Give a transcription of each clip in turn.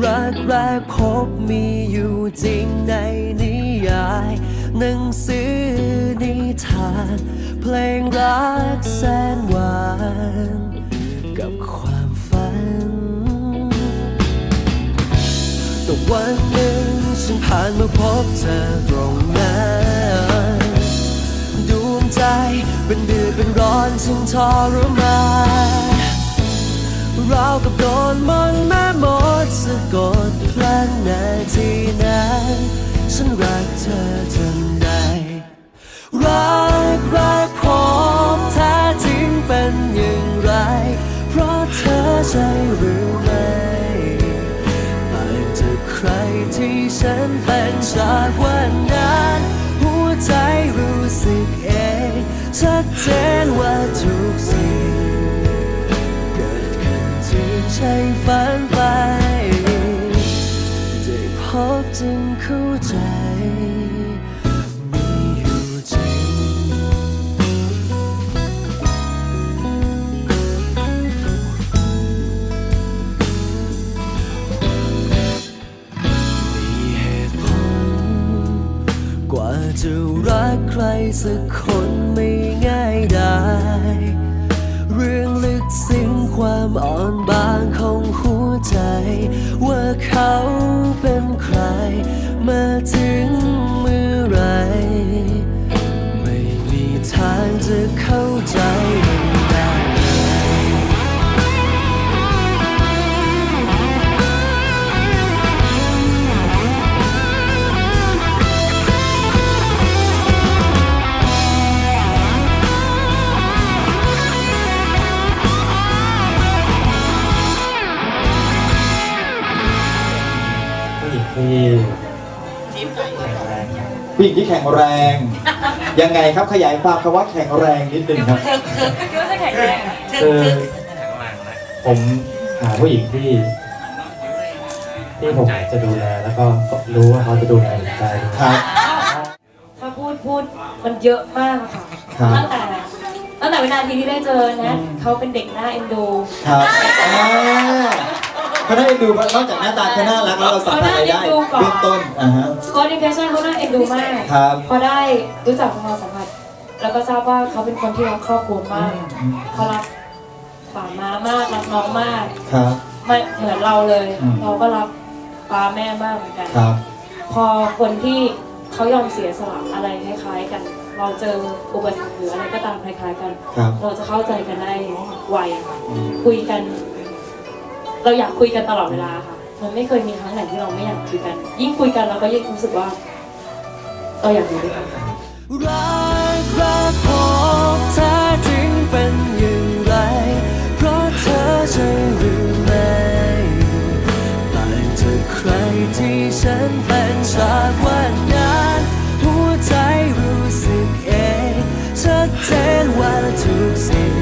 รักแรกพบมีอยู่จริงในนิยาย หนังสือนิทาน เพลงรักแสนหวาน กับความฝัน แต่วันหนึ่งฉันผ่านมาพบเธอตรงนั้นดวงใจเป็นเดือดเป็นร้อนฉันทรมานรากับโดนมนแม่มดสะ กดพลันนาทีนั้นฉันรักเธอจนได้รักรักพบแท้จริงเป็นอย่างไร เพราะเธอใช่หรือไม่ต่างจากใครที่ฉันเป็นจากวันนั้น หัวใจรู้สึกเองชัดเจนว่าทุกสิ่ง เกิดขึ้นจริงใช่ฝัน ใจมีอยู่จริง มีเหตุผล กว่าจะรักใครสักคนไม่ง่ายได้ เรื่องลึกซึ้งความอ่อนบางของหัวใจ ว่าเขาเป็นใคร เมื่อถึง ผู้หญิงที่แข็งแรง ยังไงครับขยายความคำว่าแข็งแรงนิดนึงครับเธอเธอก็คิดว่าจะแข็งแรงอะคือผมหาผู้หญิงที่ ที่ผมจะดูแลแล้วก็รู้ว่าเขาจะดูแลผมได้ด้วยครับ ถ้าพูดพูดมันเยอะมากอะค่ะครับ ตั้งแต่ตั้งแต่วินาทีที่ได้เจอนะเขาเป็นเด็กหน้าเอ็นดูครับอ่าเขาได้ดูนอกจากหน้าตาเขาน่ารักแล้วเราสัมผัสอะไรได้ เบื้องต้นอ่าฮะก็ดิเพชชั่นเขาหน้าเอ็นดูมาก ครับ พอได้รู้จักความสัมพันธ์แล้วก็ทราบว่าเขาเป็นคนที่รักครอบครัวมากเขารักป่าม้ามากรักน้องมากครับ ไม่เหมือนเราเลย อืม เราก็รักป้าแม่มากเหมือนกัน ครับ พอคนที่เขายอมเสียสละอะไรคล้าย ๆ กัน เราเจออุปสรรคหรืออะไรก็ตามคล้าย ๆ กัน ครับ เราจะเข้าใจกันได้ไวค่ะ คุยกัน เราอยากคุยกันตลอดเวลาค่ะ มันไม่เคยมีครั้งไหนที่เราไม่อยากคุยกัน ยิ่งคุยกันเราก็ยิ่งรู้สึกว่าเราอยากอยู่ด้วยกันรักรักพบแท้จริงเป็นอย่างไร เพราะเธอใช่หรือไม่ต่างจากใครที่ฉันเป็นจากวันนั้นหัวใจรู้สึกเองชัดเจนว่าทุกสิ่ง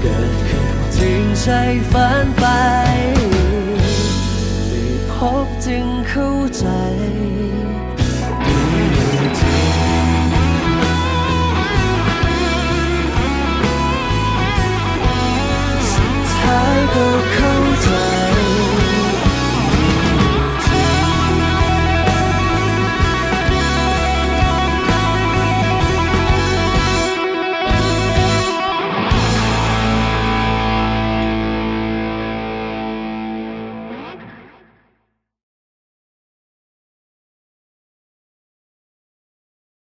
เกิดขึ้นจริงใช่ฝัน